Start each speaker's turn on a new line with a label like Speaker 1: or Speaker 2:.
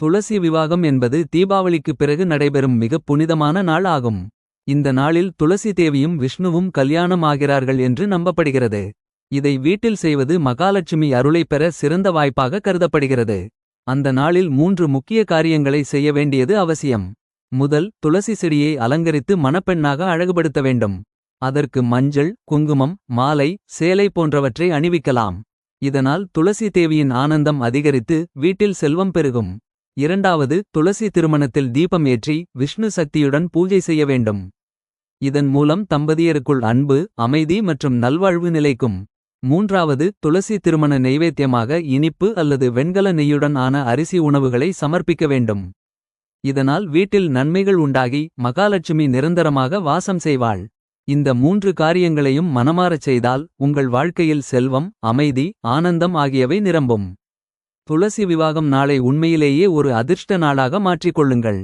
Speaker 1: துளசி விவாகம் என்பது தீபாவளிக்குப் பிறகு நடைபெறும் மிகப் புனிதமான நாள் ஆகும். இந்த நாளில் துளசி தேவியும் விஷ்ணுவும் கல்யாணம் ஆகிறார்கள் என்று நம்பப்படுகிறது. இதை வீட்டில் செய்வது மகாலட்சுமி அருளைப் பெற சிறந்த வாய்ப்பாக கருதப்படுகிறது. அந்த நாளில் மூன்று முக்கிய காரியங்களை செய்ய வேண்டியது அவசியம். முதல் துளசி செடியை அலங்கரித்து மணப்பெண்ணாக அழகுபடுத்த வேண்டும். அதற்கு மஞ்சள் குங்குமம் மாலை சேலை போன்றவற்றை அணிவிக்கலாம். இதனால் துளசி தேவியின் ஆனந்தம் அதிகரித்து வீட்டில் செல்வம் பெருகும். இரண்டாவது துளசி திருமணத்தில் தீபம் ஏற்றி விஷ்ணு சக்தியுடன் பூஜை செய்ய வேண்டும். இதன் மூலம் தம்பதியருக்குள் அன்பு அமைதி மற்றும் நல்வாழ்வு நிலைக்கும். மூன்றாவது துளசி திருமண நெய்வேத்தியமாக இனிப்பு அல்லது வெண்கல நெய்யுடன் ஆன அரிசி உணவுகளை சமர்ப்பிக்க வேண்டும். இதனால் வீட்டில் நன்மைகள் உண்டாகி மகாலட்சுமி நிரந்தரமாக வாசம் செய்வாள். இந்த மூன்று காரியங்களையும் மனமாறச் செய்தால் உங்கள் வாழ்க்கையில் செல்வம் அமைதி ஆனந்தம் ஆகியவை நிரம்பும். துளசி விவாகம் நாளை உண்மையிலேயே ஒரு அதிர்ஷ்ட நாளாக மாற்றிக் கொள்ளுங்கள்.